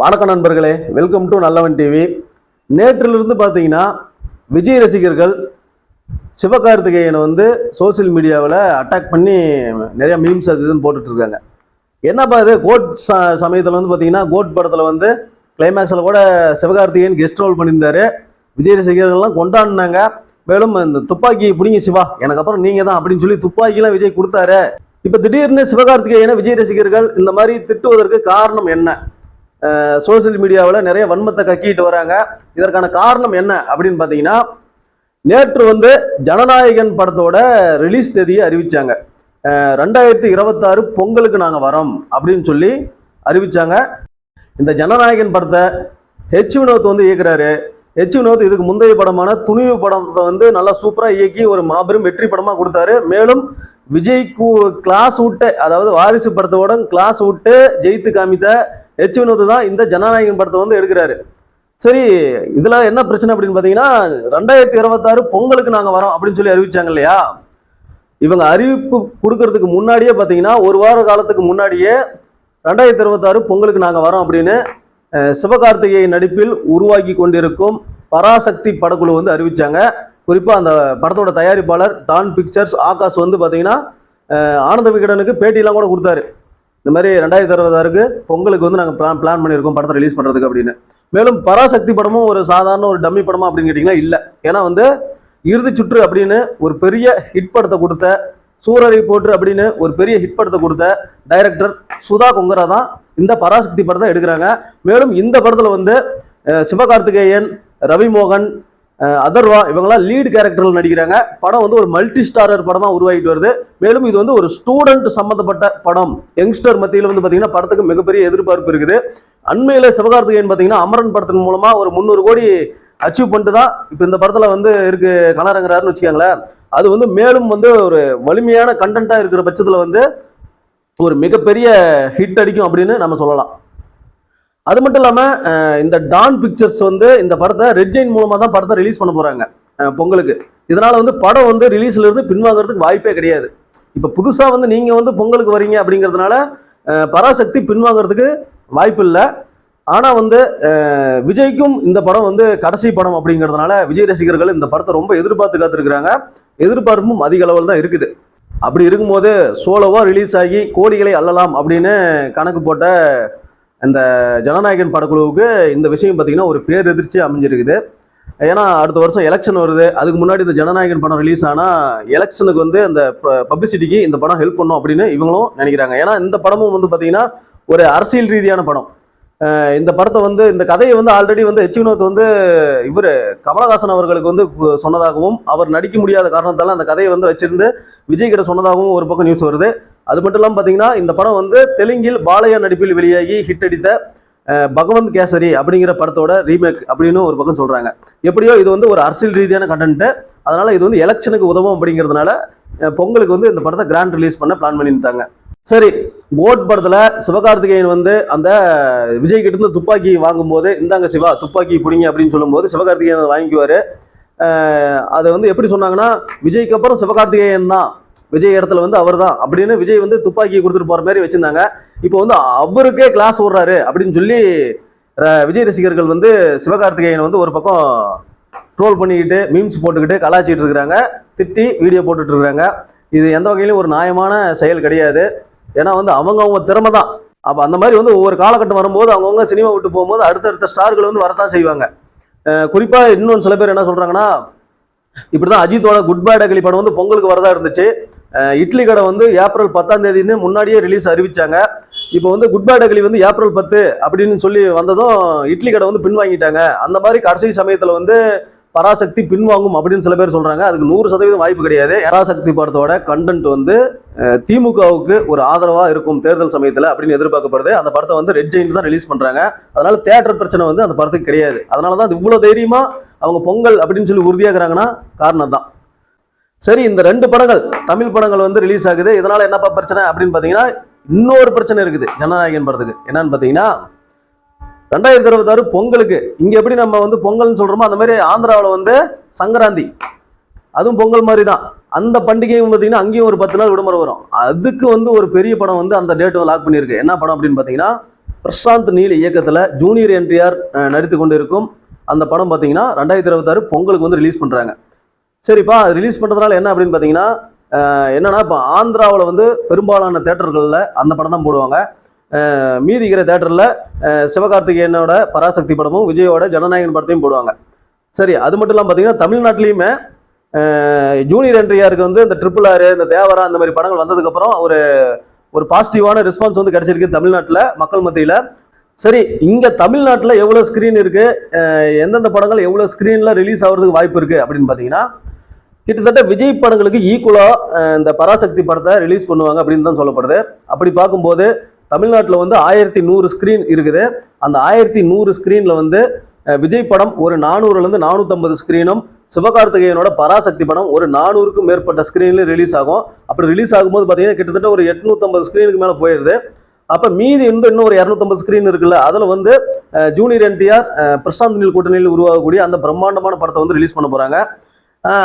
வணக்கம் நண்பர்களே welcome to Nallavan TV நேற்றிலிருந்து பார்த்தீங்கன்னா விஜய் ரசிகர்கள் சிவகார்த்திகேயனை வந்து சோஷியல் மீடியாவில் அட்டாக் பண்ணி நிறைய மீம்ஸ் அது இதுன்னு போட்டுட்ருக்காங்க. என்னப்பா இது? கோட் ச சமயத்தில் வந்து பார்த்தீங்கன்னா கோட் படத்தில் வந்து கிளைமேக்ஸில் கூட சிவகார்த்திகேயன் கெஸ்ட் ரோல் பண்ணியிருந்தாரு. விஜய் ரசிகர்கள்லாம் கொண்டாடினாங்க. மேலும் இந்த துப்பாக்கி பிடிங்க சிவா எனக்கு அப்புறம் நீங்கள் தான் அப்படின்னு சொல்லி துப்பாக்கிலாம் விஜய் கொடுத்தாரு. இப்போ திடீர்னு சிவகார்த்திகேயனை விஜய் ரசிகர்கள் இந்த மாதிரி திட்டுவதற்கு காரணம் என்ன? சோஷியல் மீடியாவில் நிறைய வன்மத்தை கக்கிட்டு வராங்க. இதற்கான காரணம் என்ன அப்படின்னு பார்த்தீங்கன்னா நேற்று வந்து ஜனநாயகன் படத்தோட ரிலீஸ் தேதியை அறிவித்தாங்க ரெண்டாயிரத்தி இருபத்தாறு பொங்கலுக்கு நாங்கள் வரோம் அப்படின்னு சொல்லி அறிவித்தாங்க இந்த ஜனநாயகன் படத்தை ஹெச் வினோத் வந்து இயக்குறாரு. ஹெச் வினோத் இதுக்கு முந்தைய படமான துணிவு படத்தை வந்து நல்லா சூப்பராக இயக்கி ஒரு மாபெரும் வெற்றி படமாக கொடுத்தாரு. மேலும் விஜய்க்கு கிளாஸ் விட்டு அதாவது வாரிசு படத்தோட கிளாஸ் விட்டு ஜெயித்து காமித்த ஹெச் வினோத் தான் இந்த ஜனநாயகன் படத்தை வந்து எடுக்கிறாரு. சரி இதில் என்ன பிரச்சனை அப்படின்னு பார்த்தீங்கன்னா ரெண்டாயிரத்தி இருபத்தாறு பொங்கலுக்கு நாங்கள் வரோம் அப்படின்னு சொல்லி அறிவிச்சாங்க இல்லையா? இவங்க அறிவிப்பு கொடுக்கறதுக்கு முன்னாடியே பார்த்தீங்கன்னா ஒரு வார காலத்துக்கு முன்னாடியே ரெண்டாயிரத்தி இருபத்தாறு பொங்கலுக்கு நாங்கள் வரோம் அப்படின்னு அஹ், சிவகார்த்திகேயன் நடிப்பில் உருவாக்கி கொண்டிருக்கும் பராசக்தி படக்குழு வந்து அறிவிச்சாங்க. குறிப்பாக அந்த படத்தோட தயாரிப்பாளர் டான் பிக்சர்ஸ் ஆகாஷ் வந்து பார்த்தீங்கன்னா ஆனந்த விகடனுக்கு பேட்டியெல்லாம் கூட கொடுத்தாரு. இந்த மாதிரி ரெண்டாயிரத்தி அறுபதாருக்கு பொங்கலுக்கு வந்து நாங்கள் பிளான் பிளான் பண்ணியிருக்கோம் படத்தை ரிலீஸ் பண்ணுறதுக்கு அப்படின்னு. மேலும் பராசக்தி படமும் ஒரு சாதாரண ஒரு டம்மி படமா அப்படின்னு கேட்டிங்கன்னா இல்லை. ஏன்னா வந்து இறுதி சுற்று அப்படின்னு ஒரு பெரிய ஹிட் படத்தை கொடுத்த சூரரை போற்று அப்படின்னு ஒரு பெரிய ஹிட் படத்தை கொடுத்த டைரக்டர் சுதா கொங்கரா தான் இந்த பராசக்தி படத்தை எடுக்கிறாங்க. மேலும் இந்த படத்தில் வந்து சிவகார்த்திகேயன் ரவிமோகன் அதர்வா இவங்கெல்லாம் லீடு கேரக்டரில் நடிக்கிறாங்க. படம் வந்து ஒரு மல்டி ஸ்டாரர் படமாக உருவாகிட்டு வருது. மேலும் இது வந்து ஒரு ஸ்டூடெண்ட் சம்மந்தப்பட்ட படம். யங்ஸ்டர் மத்தியில் வந்து பார்த்தீங்கன்னா படத்துக்கு மிகப்பெரிய எதிர்பார்ப்பு இருக்குது. அண்மையில் சிவகார்த்திகேயன் பார்த்தீங்கன்னா அமரன் படத்தின் மூலமாக ஒரு முந்நூறு கோடி அச்சீவ் பண்ணிட்டு தான் இப்போ இந்த படத்தில் வந்து இருக்கு கனரங்கிறாருன்னு வச்சுக்கோங்களேன். அது வந்து மேலும் வந்து ஒரு வலிமையான கண்டென்ட்டாக இருக்கிற பட்சத்தில் வந்து ஒரு மிகப்பெரிய ஹிட் அடிக்கும் அப்படின்னு நம்ம சொல்லலாம். அது மட்டும் இல்லாமல் இந்த டான் பிக்சர்ஸ் வந்து இந்த படத்தை ரெட் ஜெயின் மூலமாக தான் படத்தை ரிலீஸ் பண்ண போகிறாங்க பொங்கலுக்கு. இதனால் வந்து படம் வந்து ரிலீஸ்லேருந்து பின்வாங்கிறதுக்கு வாய்ப்பே கிடையாது. இப்போ புதுசாக வந்து நீங்கள் வந்து பொங்கலுக்கு வரீங்க அப்படிங்கிறதுனால பராசக்தி பின்வாங்கிறதுக்கு வாய்ப்பு இல்லை. ஆனால் வந்து விஜய்க்கும் இந்த படம் வந்து கடைசி படம் அப்படிங்கிறதுனால விஜய் ரசிகர்கள் இந்த படத்தை ரொம்ப எதிர்பார்த்து காத்திருக்கிறாங்க. எதிர்பார்ப்பும் அதிக அளவில் தான் இருக்குது. அப்படி இருக்கும்போது சோலோவாக ரிலீஸ் ஆகி கோடிகளை அள்ளலாம் அப்படின்னு கணக்கு போட்ட இந்த ஜனநாயகன் படக்குழுவுக்கு இந்த விஷயம் பார்த்தீங்கன்னா ஒரு பேரெதிர்ச்சி அமைஞ்சிருக்குது. ஏன்னா அடுத்த வருஷம் எலெக்ஷன் வருது. அதுக்கு முன்னாடி இந்த ஜனநாயகன் படம் ரிலீஸ் ஆனால் எலெக்ஷனுக்கு வந்து அந்த பப்ளிசிட்டிக்கு இந்த படம் ஹெல்ப் பண்ணும் அப்படின்னு இவங்களும் நினைக்கிறாங்க. ஏன்னா இந்த படமும் வந்து பார்த்தீங்கன்னா ஒரு அரசியல் ரீதியான படம். இந்த படத்தை வந்து இந்த கதையை வந்து ஆல்ரெடி வந்து ஹெச் வினோத் வந்து இவர் கமலஹாசன் அவர்களுக்கு வந்து சொன்னதாகவும் அவர் நடிக்க முடியாத காரணத்தால் அந்த கதையை வந்து வச்சிருந்து விஜய் கிட்ட சொன்னதாகவும் ஒரு பக்கம் நியூஸ் வருது. அது மட்டும் இல்லாமல் பார்த்தீங்கன்னா இந்த படம் வந்து தெலுங்கில் பாலையா நடிப்பில் வெளியாகி ஹிட் அடித்த பகவந்த் கேசரி அப்படிங்கிற படத்தோட ரீமேக் அப்படின்னு ஒரு பக்கம் சொல்கிறாங்க எப்படியோ இது வந்து ஒரு அரசியல் ரீதியான கண்டென்ட்டு அதனால் இது வந்து எலெக்ஷனுக்கு உதவும் அப்படிங்கிறதுனால பொங்கலுக்கு வந்து இந்த படத்தை கிராண்ட் ரிலீஸ் பண்ண பிளான் பண்ணியிருந்தாங்க சரி போட் படத்தில் சிவகார்த்திகேயன் வந்து அந்த விஜய் கிட்ட இருந்து துப்பாக்கி வாங்கும்போது இந்தாங்க சிவா துப்பாக்கி பிடிங்க அப்படின்னு சொல்லும்போது சிவகார்த்திகேயன் வாங்கிக்குவார். அதை வந்து எப்படி சொன்னாங்கன்னா விஜய்க்கு அப்புறம் சிவகார்த்திகேயன் தான் விஜய் இடத்துல வந்து அவர் தான் அப்படின்னு விஜய் வந்து துப்பாக்கி கொடுத்துட்டு போற மாதிரி வச்சிருந்தாங்க. இப்போ வந்து அவருக்கே கிளாஸ் விடுறாரு அப்படின்னு சொல்லி ர- விஜய் ரசிகர்கள் வந்து சிவகார்த்திகேயன் வந்து ஒரு பக்கம் ட்ரோல் பண்ணிக்கிட்டு மீம்ஸ் போட்டுக்கிட்டு கலாச்சிட்டு இருக்கிறாங்க. திட்டி வீடியோ போட்டுட்டு இருக்கிறாங்க. இது எந்த வகையிலும் ஒரு நியாயமான செயல் கிடையாது. ஏன்னா வந்து அவங்கவுங்க திறமை தான். அப்போ அந்த மாதிரி வந்து ஒவ்வொரு காலகட்டம் வரும்போது அவங்கவுங்க சினிமா விட்டு போகும்போது அடுத்தடுத்த ஸ்டார்கள் வந்து வரதான் செய்வாங்க. குறிப்பாக இன்னொன்று சில பேர் என்ன சொல்கிறாங்கன்னா இப்படி தான் அஜித்தோட குட் பை டகலி படம் வந்து பொங்கலுக்கு வரதா இருந்துச்சு. இட்லி கடை வந்து ஏப்ரல் பத்தாம் தேதின்னு முன்னாடியே ரிலீஸ் அறிவிச்சாங்க. இப்போ வந்து குட் பை டகலி வந்து ஏப்ரல் பத்து அப்படின்னு சொல்லி வந்ததும் இட்லி கடை வந்து பின்வாங்கிட்டாங்க. அந்த மாதிரி கடைசி சமயத்தில் வந்து பராசக்தி பின்வாங்கும் அப்படின்னு சில பேர் சொல்றாங்க. அதுக்கு நூறு சதவீதம் வாய்ப்பு கிடையாது. பராசக்தி படத்தோட கண்டென்ட் வந்து திமுகவுக்கு ஒரு ஆதரவா இருக்கும் தேர்தல் சமயத்தில் அப்படின்னு எதிர்பார்க்கப்படுது. அந்த படத்தை வந்து ரெட் ஜெயின் தான் ரிலீஸ் பண்றாங்க. அதனால தேட்டர் பிரச்சனை வந்து அந்த படத்துக்கு கிடையாது. அதனால தான் அது இவ்வளவு தைரியமா அவங்க பொங்கல் அப்படின்னு சொல்லி உறுதியாகிறாங்கன்னா காரணம் தான் சரி இந்த ரெண்டு படங்கள் தமிழ் படங்கள் வந்து ரிலீஸ் ஆகுது. இதனால என்னப்பா பிரச்சனை அப்படின்னு பார்த்தீங்கன்னா இன்னொரு பிரச்சனை இருக்குது ஜனநாயகன் படத்துக்கு. என்னன்னு பார்த்தீங்கன்னா ரெண்டாயிரத்தி இருபத்தாறு பொங்கலுக்கு. இங்க எப்படி நம்ம வந்து பொங்கல்னு சொல்றோமோ அந்த மாதிரி ஆந்திராவில் வந்து சங்கராந்தி. அதுவும் பொங்கல் மாதிரி தான் அந்த பண்டிகையும் பார்த்தீங்கன்னா அங்கேயும் ஒரு பத்து நாள் விடுமுறை வரும். அதுக்கு வந்து ஒரு பெரிய படம் வந்து அந்த டேட்டை லாக் பண்ணியிருக்கு. என்ன படம் அப்படின்னு பார்த்தீங்கன்னா பிரசாந்த் நீல் இயக்கத்தில் ஜூனியர் என்டிஆர் நடித்து கொண்டு இருக்கும் அந்த படம் பார்த்தீங்கன்னா ரெண்டாயிரத்தி இருபத்தாறு பொங்கலுக்கு வந்து ரிலீஸ் பண்ணுறாங்க சரிப்பா அது ரிலீஸ் பண்ணுறதுனால என்ன அப்படின்னு பார்த்தீங்கன்னா என்னென்னா என்னன்னா இப்போ ஆந்திராவில் வந்து பெரும்பாலான தேட்டர்களில் அந்த படம் தான் போடுவாங்க. மீதி இருக்கிற தேட்டரில் சிவகார்த்திகேயனோட பராசக்தி படமும் விஜயோட ஜனநாயகன் படத்தையும் போடுவாங்க. சரி அது மட்டும் இல்லாமல் பார்த்தீங்கன்னா தமிழ்நாட்டிலையுமே ஜூனியர் என்ட்ரியாருக்கு வந்து இந்த ட்ரிபிள் ஆர் இந்த தேவரா அந்த மாதிரி படங்கள் வந்ததுக்கப்புறம் ஒரு ஒரு பாசிட்டிவான ரெஸ்பான்ஸ் வந்து கிடைச்சிருக்கு தமிழ்நாட்டில் மக்கள் மத்தியில். சரி இங்கே தமிழ்நாட்டில் எவ்வளோ ஸ்க்ரீன் இருக்குது எந்தெந்த படங்கள் எவ்வளோ ஸ்க்ரீனில் ரிலீஸ் ஆகிறதுக்கு வாய்ப்பு இருக்குது அப்படின்னு பார்த்தீங்கன்னா கிட்டத்தட்ட விஜய் படங்களுக்கு ஈக்குவலாக இந்த பராசக்தி படத்தை ரிலீஸ் பண்ணுவாங்க அப்படின்னு தான் சொல்லப்படுது. அப்படி பார்க்கும்போது தமிழ்நாட்டில் வந்து ஆயிரத்தி நூறு ஸ்க்ரீன் இருக்குது. அந்த ஆயிரத்தி நூறு ஸ்க்ரீனில் வந்து விஜய் படம் ஒரு நானூறுலேருந்து நானூற்றம்பது ஸ்க்ரீனும் சிவகார்த்திகேயனோட பராசக்தி படம் ஒரு நானூறுக்கும் மேற்பட்ட ஸ்க்ரீன்லேயும் ரிலீஸ் ஆகும். அப்படி ரிலீஸ் ஆகும்போது பார்த்தீங்கன்னா கிட்டத்தட்ட ஒரு எட்நூற்றம்பது ஸ்க்ரீனுக்கு மேலே போயிடுது அப்போ மீதி வந்து இன்னும் ஒரு இரநூத்தம்பது ஸ்க்ரீன் இருக்குல்ல அதில் வந்து ஜூனியர் என்டிஆர் பிரசாந்த் நில் கூட்டணியில் உருவாகக்கூடிய அந்த பிரம்மாண்டமான படத்தை வந்து ரிலீஸ் பண்ண போகிறாங்க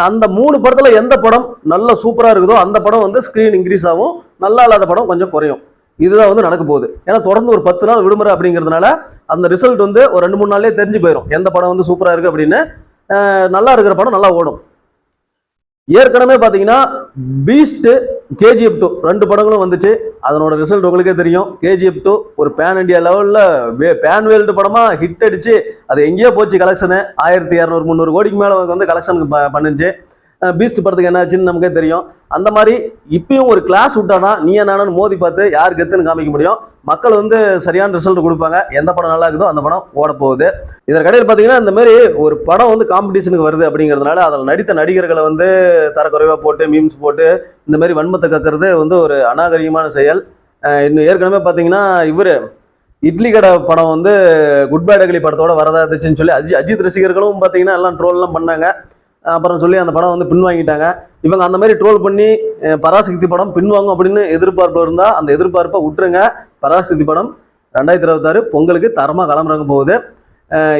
அந்த மூணு படத்தில் எந்த படம் நல்ல சூப்பராக இருக்குதோ அந்த படம் வந்து ஸ்க்ரீன் இன்க்ரீஸ் ஆகும். நல்லா இல்லாத படம் கொஞ்சம் குறையும். இதுதான் வந்து நடக்க போகுது. ஏன்னா தொடர்ந்து ஒரு பத்து நாள் விடுமுறை அப்படிங்கிறதுனால அந்த ரிசல்ட் வந்து ஒரு ரெண்டு மூணு நாள்லேயே தெரிஞ்சு போயிடும் எந்த படம் வந்து சூப்பராக இருக்குது அப்படின்னு. நல்லா இருக்கிற படம் நல்லா ஓடும். ஏற்கனவே பார்த்தீங்கன்னா பீஸ்ட்டு கேஜிஎஃப் டூ ரெண்டு படங்களும் வந்துச்சு. அதனோட ரிசல்ட் உங்களுக்கே தெரியும். கேஜிஎஃப் டூ ஒரு பேன் இண்டியா லெவலில் பேன் வேல்டு படமாக ஹிட் அடிச்சு அது எங்கேயோ போச்சு கலெக்ஷனு ஆயிரத்தி இரநூறு முந்நூறு கோடிக்கு மேலே வந்து கலெக்ஷனுக்கு ப- பண்ணுச்சு. பீஸ்ட் படத்துக்கு என்னாச்சுன்னு நமக்கே தெரியும். அந்த மாதிரி இப்பயும் ஒரு கிளாஸ் விட்டா தான் நீ என்னன்னு மோதி பார்த்து யார் கெத்துன்னு காமிக்க முடியும். மக்கள் வந்து சரியான ரிசல்ட் கொடுப்பாங்க. எந்த படம் நல்லா இருக்குதோ அந்த படம் ஓட போகுது இதற்கடையில் பார்த்தீங்கன்னா இந்த மாதிரி ஒரு படம் வந்து காம்படிஷனுக்கு வருது அப்படிங்கிறதுனால அதில் நடித்த நடிகர்களை வந்து தரக்குறைவாக போட்டு மீம்ஸ் போட்டு இந்த மாதிரி வன்மத்தை கக்கிறது வந்து ஒரு அநாகரிகமான செயல். இன்னும் ஏற்கனவே பார்த்தீங்கன்னா இவர் இட்லி கடை படம் வந்து குட் பை டகலி படத்தோட வரதா இருந்துச்சுன்னு சொல்லி அஜி அஜித் ரசிகர்களும் பார்த்தீங்கன்னா எல்லாம் ட்ரோல்லாம் பண்ணாங்க. அப்புறம் சொல்லி அந்த படம் வந்து பின்வாங்கிட்டாங்க. இவங்க அந்த மாதிரி ட்ரோல் பண்ணி பராசக்தி படம் பின்வாங்கும் அப்படின்னு எதிர்பார்ப்பு இருந்தால் அந்த எதிர்பார்ப்பை விட்டுருங்க. பராசக்தி படம் ரெண்டாயிரத்தி இருபத்தாறு பொங்கலுக்கு தரமாக கிளம்புறாங்க போகுது.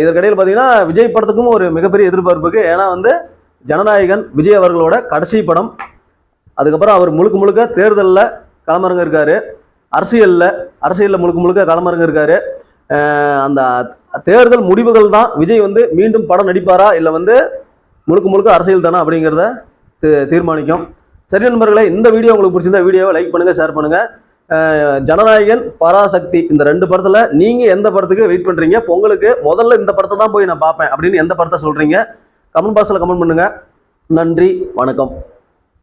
இதற்கிடையில் பார்த்தீங்கன்னா விஜய் படத்துக்கும் ஒரு மிகப்பெரிய எதிர்பார்ப்புக்கு ஏன்னா வந்து ஜனநாயகன் விஜய் அவர்களோட கடைசி படம். அதுக்கப்புறம் அவர் முழுக்க முழுக்க தேர்தலில் களமிறங்க இருக்காரு. அரசியலில் அரசியலில் முழுக்க முழுக்க களமிறங்க இருக்காரு. அந்த தேர்தல் முடிவுகள் தான் விஜய் வந்து மீண்டும் படம் நடிப்பாரா? இல்லை வந்து முழுக்க முழுக்க அரசியல் தானா அப்படிங்கிறத தீர்மானிக்கும். சரி நண்பர்களே இந்த வீடியோ உங்களுக்கு பிடிச்சிருந்தா வீடியோவை லைக் பண்ணுங்கள் ஷேர் பண்ணுங்கள் ஜனநாயகன் பராசக்தி இந்த ரெண்டு படத்தில் நீங்கள் எந்த படத்துக்கு வெயிட் பண்ணுறீங்க பொங்கலுக்கு முதல்ல இந்த படத்தை தான் போய் நான் பார்ப்பேன் அப்படின்னு எந்த படத்தை சொல்கிறீங்க கமெண்ட் பாக்ஸில் கமெண்ட் பண்ணுங்கள் நன்றி வணக்கம்.